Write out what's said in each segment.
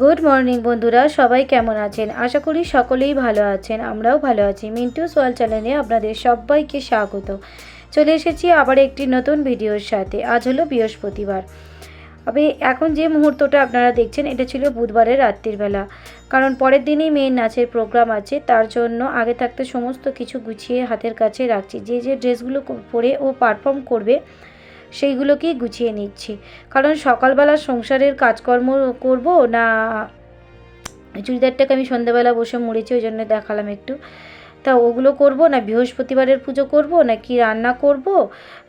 Good morning বন্ধুরা। সবাই কেমন আছেন? আশা করি সকলেই ভালো আছেন। আমরাও ভালো আছি। মিন্টু সোয়াল চ্যানেলে আপনাদের সবাইকে স্বাগত। চলে এসেছি আবার একটি নতুন ভিডিওর সাথে। আজ হলো বৃহস্পতিবার। তবে এখন যে মুহূর্তটা আপনারা দেখছেন, এটা ছিল বুধবারের রাত্রির বেলা। কারণ পরের দিনই মেয়ের নাচের প্রোগ্রাম আছে। তার জন্য আগে থাকতে সমস্ত কিছু গুছিয়ে হাতের কাছে রাখছি। যে যে ড্রেসগুলো পরে ও পারফর্ম করবে সেইগুলোকেই গুছিয়ে নিচ্ছি। কারণ সকালবেলা সংসারের কাজকর্ম করব না, চুড়িদারটাকে আমি সন্ধ্যাবেলা বসে মুড়েছি, ওই জন্য দেখালাম একটু। তা ওগুলো করব না, বৃহস্পতিবারের পুজো করব না কি রান্না করব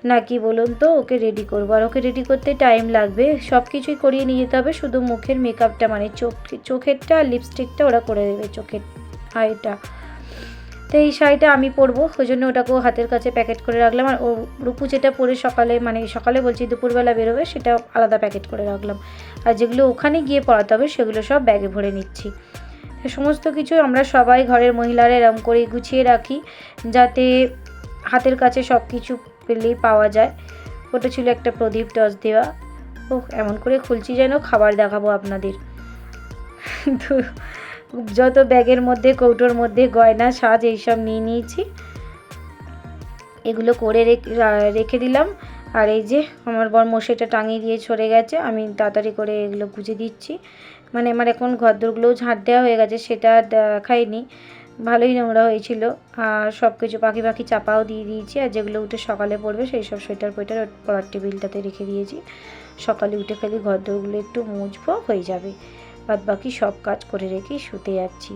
না কি বলুন তো, ওকে রেডি করব। আর ওকে রেডি করতে টাইম লাগবে। সব কিছুই করিয়ে নিয়ে যেতে হবে, শুধু মুখের মেকআপটা মানে চোখ, চোখেরটা আর লিপস্টিকটা ওরা করে দেবে, চোখের হাইটা তো এই শাড়িটা আমি পরবো ওই জন্য ওটাকেও হাতের কাছে প্যাকেট করে রাখলাম। আর ও রূপু যেটা পরে সকালে মানে সকালে বলছি দুপুরবেলা বেরোবে সেটা আলাদা প্যাকেট করে রাখলাম। আর যেগুলো ওখানে গিয়ে পড়াতে হবে, সেগুলো সব ব্যাগে ভরে নিচ্ছি। সমস্ত কিছু আমরা সবাই ঘরের মহিলারা এরম করে গুছিয়ে রাখি, যাতে হাতের কাছে সব কিছু পেলেই পাওয়া যায়। ওটা ছিল একটা প্রদীপ টস দেওয়া। ও এমন করে খুলছি যেন খাবার দেখাবো আপনাদের। তো যত ব্যাগের মধ্যে, কৌটোর মধ্যে, গয়না, সাজ এইসব নিয়ে নিয়েছি। এগুলো করে রেখে দিলাম। আর এই যে আমার বর মশাইটা টাঙিয়ে দিয়ে সরে গেছে, আমি তাড়াতাড়ি করে এগুলো গুজে দিচ্ছি। মানে আমার এখন ঘরদোরগুলোও ঝাঁট দেওয়া হয়ে গেছে, সেটা দেখাইনি। ভালোই নোংরা হয়েছিল। আর সব কিছু পাখি পাখি চাপাও দিয়ে দিয়েছি, আর যেগুলো উঠে সকালে পড়বে, সেই সব সোয়েটার পোয়েটার পড়ার টেবিলটাতে রেখে দিয়েছি। সকালে উঠে খালি ঘরদোরগুলো একটু মুছবো, হয়ে যাবে। বাদ বাকি সব কাজ করে রেখে শুতে যাচ্ছি।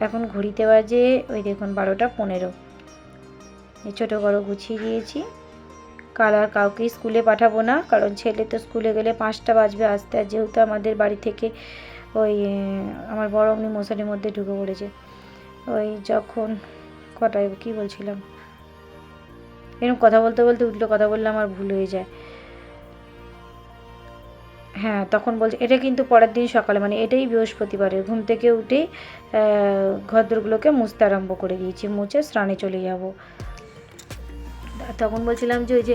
এখন ঘড়িতে বাজে, ওই দেখুন বারোটা পনেরো। ছোটো বড়ো গুছিয়ে দিয়েছি। কাল আর কাউকেই স্কুলে পাঠাবো না, কারণ ছেলে তো স্কুলে গেলে পাঁচটা বাজবে আসতে আর যেহেতু আমাদের বাড়ি থেকে ওই আমার বড় অমনি মশারির মধ্যে ঢুকে পড়েছে। ওই যখন কটায়, কী বলছিলাম? এরকম কথা বলতে বলতে উঠল, কথা বললে আমার ভুল হয়ে যায়। হ্যাঁ তখন বলছে, এটা কিন্তু পরের দিন সকালে। মানে এটাই বৃহস্পতিবারের। ঘুম থেকে উঠেই ঘরদোরগুলোকে মুছতে আরম্ভ করে দিয়েছি। মুছে স্নানে চলে যাব। তখন বলছিলাম যে, ওই যে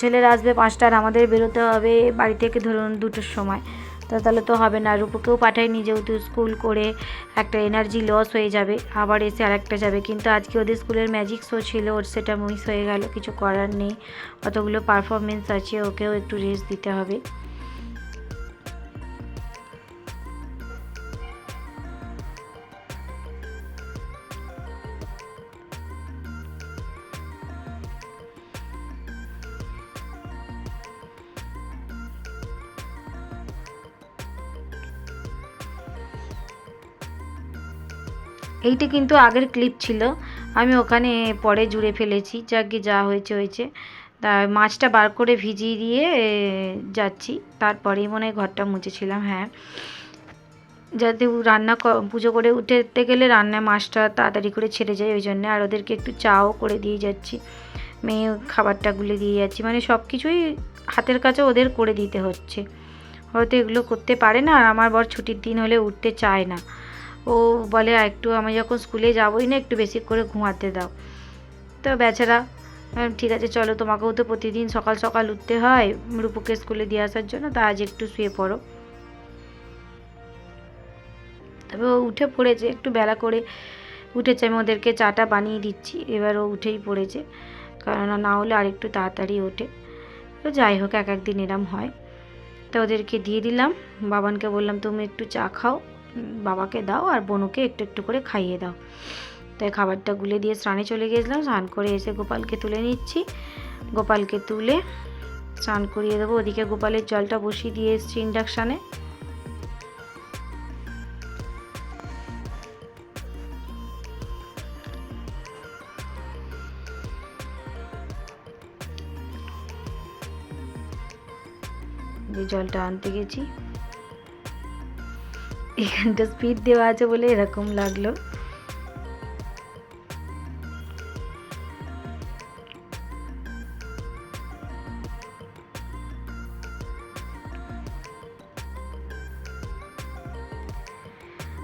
ছেলেরা আসবে পাঁচটার, আমাদের বেরোতে হবে বাড়ি থেকে ধরুন দুটোর সময়। তো তাহলে তো হবে না। রূপকেও পাঠাইনি যেহেতু স্কুল করে একটা এনার্জি লস হয়ে যাবে। আবার এসে আরেকটা যাবে। কিন্তু আজকে ওদের স্কুলের ম্যাজিক শো ছিল, ওর সেটা মিস হয়ে গেল। কিছু করার নেই। অতগুলো পারফরমেন্স আছে, ওকেও একটু রেস্ট দিতে হবে। এইটা কিন্তু আগের ক্লিপ ছিল। আমি ওখানে পরে জুড়ে ফেলেছি যাকে যা হয়েছে হয়েছে। তা মাছটা বার করে ভিজিয়ে দিয়ে যাচ্ছি। তারপরেই মনে হয় ঘরটা মুছেছিলাম হ্যাঁ। যাতে রান্না পুজো করে উঠতে গেলে রান্নায় মাছটা তাড়াতাড়ি করে ছেড়ে যায়, ওই জন্যে। আর ওদেরকে একটু চাও করে দিয়ে যাচ্ছি। মেয়ে খাবারটা গুলে দিয়ে যাচ্ছি। মানে সব কিছুই হাতের কাছে ওদের করে দিতে হচ্ছে। হয়তো এগুলো করতে পারে না, আর আমার বর ছুটির দিন হলে উঠতে চায় না। ও বলে, একটু আমি যখন স্কুলে যাবোই না, একটু বেশি করে ঘুমাতে দাও। তো বেচারা ঠিক আছে, চলো, তোমাকেও তো প্রতিদিন সকাল সকাল উঠতে হয়, রূপুকে স্কুলে দিয়ে আসার জন্য, তা আজ একটু শুয়ে পড়ো। তবে ও উঠে পড়েছে, একটু বেলা করে উঠেছে, আমি ওদেরকে চাটা বানিয়ে দিচ্ছি, এবার ও উঠেই পড়েছে, কারণ না হলে আর একটু তাড়াতাড়ি ওঠে। তো যাই হোক, এক একদিন এরম হয়। তো ওদেরকে দিয়ে দিলাম, বাবানকে বললাম, তুমি একটু চা খাও। বাবাকে দাও আর বনুকে একটু একটু করে খাইয়ে দাও। তাই খাবারটা গুলে দিয়ে স্নানে চলে গেছিলাম। স্নান করে এসে গোপালকে তুলে নিচ্ছি। গোপালকে তুলে স্নান করিয়ে দেবো। ওদিকে গোপালের জলটা বসিয়ে দিয়ে এসেছি ইন্ডাকশানে। জলটা আনতে গেছি। এখানটা স্পিড দেওয়া আছে বলে এরকম লাগল।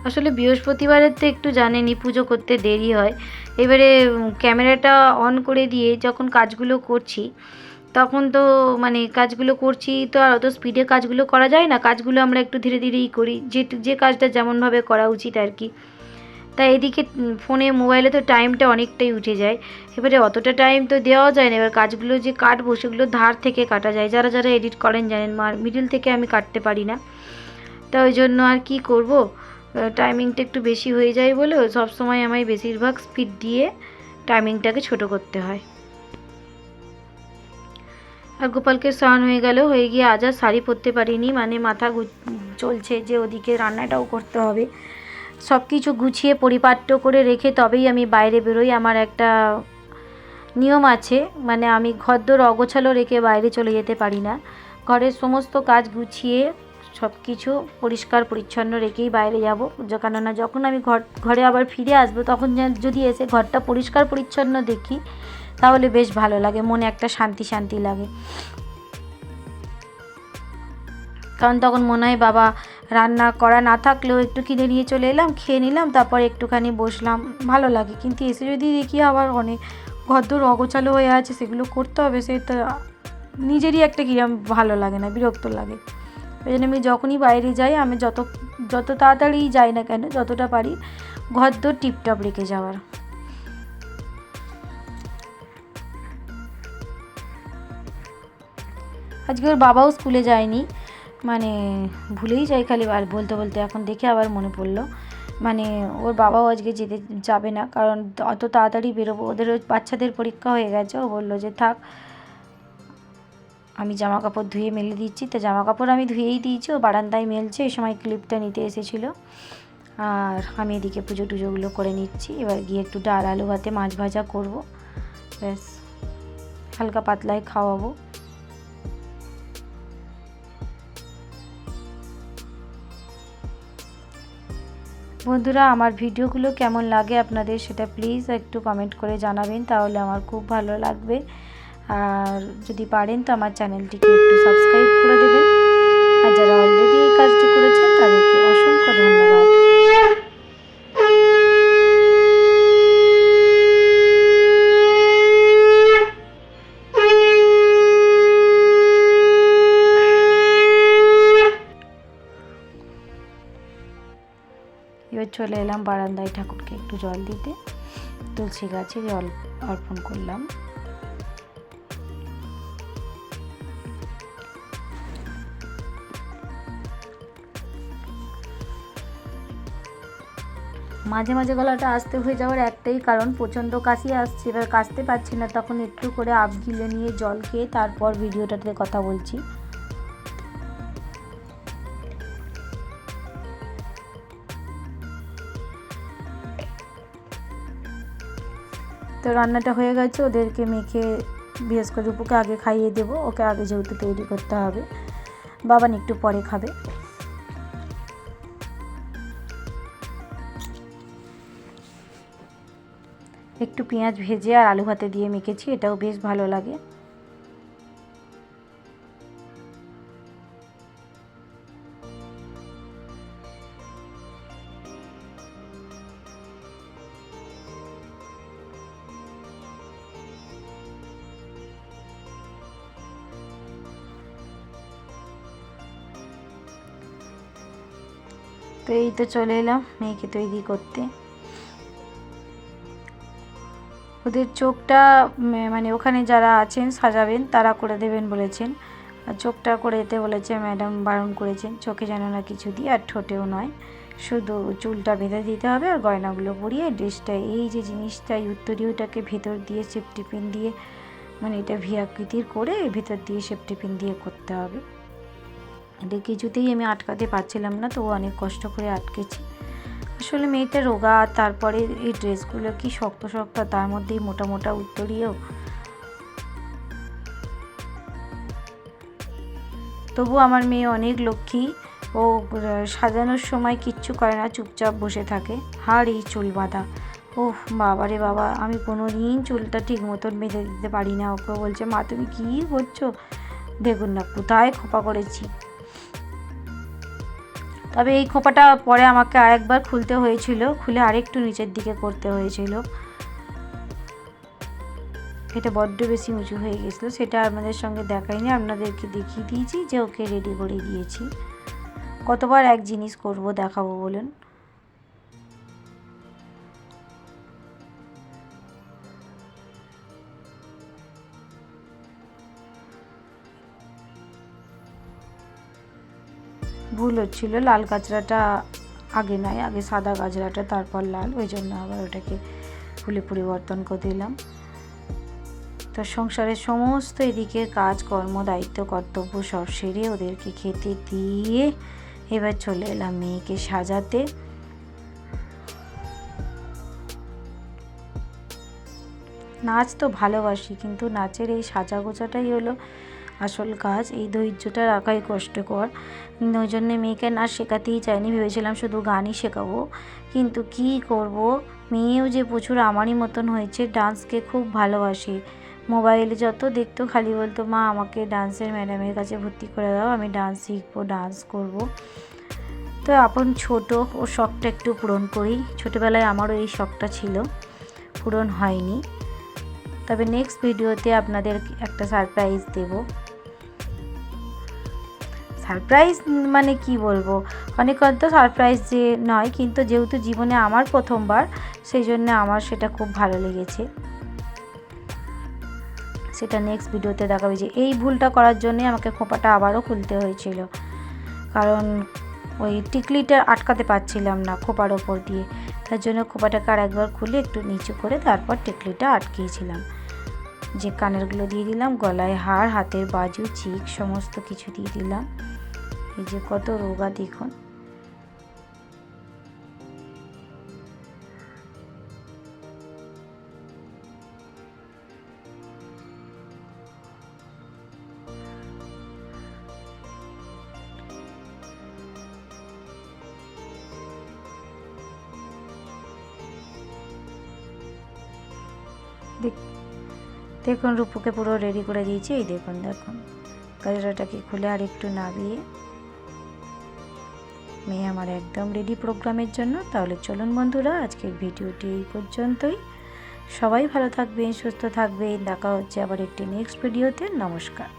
আসলে বৃহস্পতিবারের তো একটু জানেনই পুজো করতে দেরি হয়। এবারে ক্যামেরাটা অন করে দিয়ে যখন কাজগুলো করছি তখন তো মানে কাজগুলো করছি, তো আর অত স্পিডে কাজগুলো করা যায় না। কাজগুলো আমরা একটু ধীরে ধীরেই করি। যে যে কাজটা যেমনভাবে করা উচিত আর কি। তাই এদিকে ফোনে, মোবাইলে তো টাইমটা অনেকটাই উঠে যায়। এবারে অতটা টাইম তো দেওয়া যায় না। এবার কাজগুলো যে কাটবো, সেগুলো ধার থেকে কাটা যায়। যারা যারা এডিট করেন জানেন, মার মিডিল থেকে আমি কাটতে পারি না। তা ওই জন্য আর কি করব? টাইমিংটা একটু বেশি হয়ে যায় বলে সব সময় আমায় বেশিরভাগ স্পিড দিয়ে টাইমিংটাকে ছোট করতে হয়। আর গোপালকে স্নান হয়ে গেল হয়ে গিয়ে আজ আর শাড়ি পরতে পারিনি। মানে মাথা চলছে যে ওদিকে রান্নাটাও করতে হবে। সব কিছু গুছিয়ে পরিপাট্য করে রেখে তবেই আমি বাইরে বেরোই। আমার একটা নিয়ম আছে মানে আমি ঘরদোর অগোছালো রেখে বাইরে চলে যেতে পারি না। ঘরের সমস্ত কাজ গুছিয়ে সব কিছু পরিষ্কার পরিচ্ছন্ন রেখেই বাইরে যাব। কেননা যখন আমি ঘর ঘরে আবার ফিরে আসব, তখন যদি এসে ঘরটা পরিষ্কার পরিচ্ছন্ন দেখি তাহলে বেশ ভালো লাগে, মনে একটা শান্তি শান্তি লাগে। কারণ তখন মনে হয় বাবা রান্না করা না থাকলেও একটু কিনে নিয়ে চলে এলাম, খেয়ে নিলাম, তারপর একটুখানি বসলাম, ভালো লাগে। কিন্তু এসে যদি দেখি আবার অনেক ঘরদোর অগোছালো হয়ে আছে, সেগুলো করতে হবে সে তো নিজেরই একটা কিরম ভালো লাগে না, বিরক্ত লাগে। ওই জন্য আমি যখনই বাইরে যাই, আমি যত যত তাড়াতাড়ি যাই না কেন, যতটা পারি ঘরদোর টিপটপ রেখে যাওয়ার। আজকে ওর বাবাও স্কুলে যায়নি। মানে ভুলেই যাই খালি আর বলতে বলতে এখন দেখে আবার মনে পড়ল। মানে ওর বাবাও আজকে যেতে যাবে না, কারণ অত তাড়াতাড়ি বেরোবো। ওদের বাচ্চাদের পরীক্ষা হয়ে গেছে, ও বলল যে থাক, আমি জামা কাপড় ধুয়ে মেলে দিচ্ছি। তো জামা কাপড় আমি ধুয়েই দিয়েছি, ও বারান্দায় মেলছে এই সময় ক্লিপটা নিতে এসেছিল। আর আমি এদিকে পুজো টুজোগুলো করে নিচ্ছি, এবার গিয়ে একটু ডাল আলু ভাতে মাছ ভাজা করব। ব্যাস, হালকা পাতলায় খাওয়াবো। বন্ধুরা, আমার ভিডিওগুলো কেমন লাগে আপনাদের সেটা প্লিজ একটু কমেন্ট করে জানাবেন, তাহলে আমার খুব ভালো লাগবে। আর যদি পারেন তো আমার চ্যানেলটিকে একটু সাবস্ক্রাইব করে দেবেন। আর যারা অলরেডি এই কাজটি করেছেন, তাদেরকে অসংখ্য ধন্যবাদ। চলে এলাম বারান্দায় ঠাকুরকে একটু জল দিতে। তুলসী গাছে জল অর্পণ করলাম। মাঝে মাঝে গলাটা আসতে হয়ে যাওয়ার একটাই কারণ, প্রচণ্ড কাশি আসছে। এবার কাশতে পারছি না, তখন একটু করে আপ গিলে নিয়ে জল খেয়ে তারপর ভিডিওটাতে কথা বলছি। তো রান্নাটা হয়ে গেছে, ওদেরকে মেখে বিশেষ করে রূপুকে আগে খাইয়ে দেবো, ওকে আগে যেহেতু তৈরি করতে হবে। বাবান একটু পরে খাবে। একটু পেঁয়াজ ভেজে আর আলু ভাতে দিয়ে মেখেছি, এটাও বেশ ভালো লাগে। তো এই তো চলে এলাম মেয়েকে তৈরি করতে। ওদের চোখটা মানে ওখানে যারা আছেন, সাজাবেন, তারা করে দেবেন বলেছেন। আর চোখটা করে দিতে বলেছে, ম্যাডাম বারণ করেছেন, চোখে যেন না কিছু দিই, আর ঠোঁটেও নয়। শুধু চুলটা বেঁধে দিতে হবে আর গয়নাগুলো পরিয়ে ড্রেসটা, এই যে জিনিসটা উত্তরীয়টাকে ভেতর দিয়ে সেফটি পিন দিয়ে মানে এটা ভি আকৃতির করে ভেতর দিয়ে সেফটি পিন দিয়ে করতে হবে। এটা কিছুতেই আমি আটকাতে পারছিলাম না তো অনেক কষ্ট করে আটকেছি। আসলে মেয়েটা রোগা, তারপরে এই ড্রেসগুলো কি শক্ত শক্ত, তার মধ্যেই মোটা মোটা উত্তরীয়? তবু আমার মেয়ে অনেক লক্ষ্মী, ও সাজানোর সময় কিচ্ছু করে না, চুপচাপ বসে থাকে। হার এই চুল বাঁধা। ওহ বাবারে বাবা, আমি কোনো দিন চুলটা ঠিক মতন বেঁধে দিতে পারি না। ওকে বলছে, মা, তুমি কী করছ? দেখুন না, কোথায় খোপা করেছি? তবে এই খোপাটা পরে আমাকে আরেকবার খুলতে হয়েছিল, খুলে আরেকটু নিচের দিকে করতে হয়েছিল। এটা বড্ড বেশি উঁচু হয়ে গেছিল, সেটা আপনাদের সঙ্গে দেখাইনি, আপনাদেরকে দেখিয়ে দিয়েছি যে ওকে রেডি করে দিয়েছি। কতবার এক জিনিস করব দেখাবো বলুন। ভুল হচ্ছিল, লাল গাজরাটা আগে নয় আগে সাদা গাজরাটা তারপর লাল, ওই জন্য আবার ওটাকে ভুলে পরিবর্তন করে দিলাম। তো সংসারের সমস্ত এদিকের কাজ, কর্ম, দায়িত্ব, কর্তব্য সব সেরে ওদেরকে খেতে দিয়ে এবার চলে এলাম মেয়েকে সাজাতে। নাচ তো ভালোবাসি, কিন্তু নাচের এই সাজা গোছাটাই হলো আসল কাজ, এই ধৈর্যটা রাখাই কষ্টকর। ওই জন্যে মেয়েকে নাচ শেখাতেই চাইনি, ভেবেছিলাম শুধু গানই শেখাবো। কিন্তু কি করব? মেয়েও যে প্রচুর আমারই মতন হয়েছে, ডান্সকে খুব ভালোবাসে। মোবাইলে যত দেখতো, খালি বলতো, মা, আমাকে ডান্সের ম্যাডামের কাছে ভর্তি করে দাও, আমি ডান্স শিখব, ডান্স করব। তো আপন ছোট, ও শখটা একটু পূরণ করি। ছোটোবেলায় আমারও এই শখটা ছিল, পূরণ হয়নি। তবে নেক্সট ভিডিওতে আপনাদের একটা সারপ্রাইজ দেব। সারপ্রাইজ মানে কি বলব? অনেক তো সারপ্রাইজ যে নয়, কিন্তু যেহেতু জীবনে আমার প্রথমবার, সেই জন্য আমার সেটা খুব ভালো লেগেছে। সেটা নেক্সট ভিডিওতে দেখাবে। যে, এই ভুলটা করার জন্যে আমাকে খোপাটা আবারও খুলতে হয়েছিল। কারণ ওই টিকলিটা আটকাতে পারছিলাম না খোপার ওপর দিয়ে। তার জন্য খোপাটাকে আর একবার খুলে একটু নিচু করে তারপর টিকলিটা আটকিয়েছিলাম। যে কানেরগুলো দিয়ে দিলাম, গলায় হার, হাতের বাজু, চিক, সমস্ত কিছু দিয়ে দিলাম। এই যে কত রোগা দেখুন দেখুন রূপুকে পুরো রেডি করে দিয়েছি। এই দেখুন দেখুন। গাজরাটাকে খুলে আর একটু নাবিয়ে মেয়ে আমার একদম রেডি প্রোগ্রামের জন্য, তাহলে চলুন বন্ধুরা, আজকের ভিডিওটি এই পর্যন্তই। সবাই ভালো থাকবেন, সুস্থ থাকবেন, দেখা হচ্ছে আবার একটি নেক্সট ভিডিওতে নমস্কার।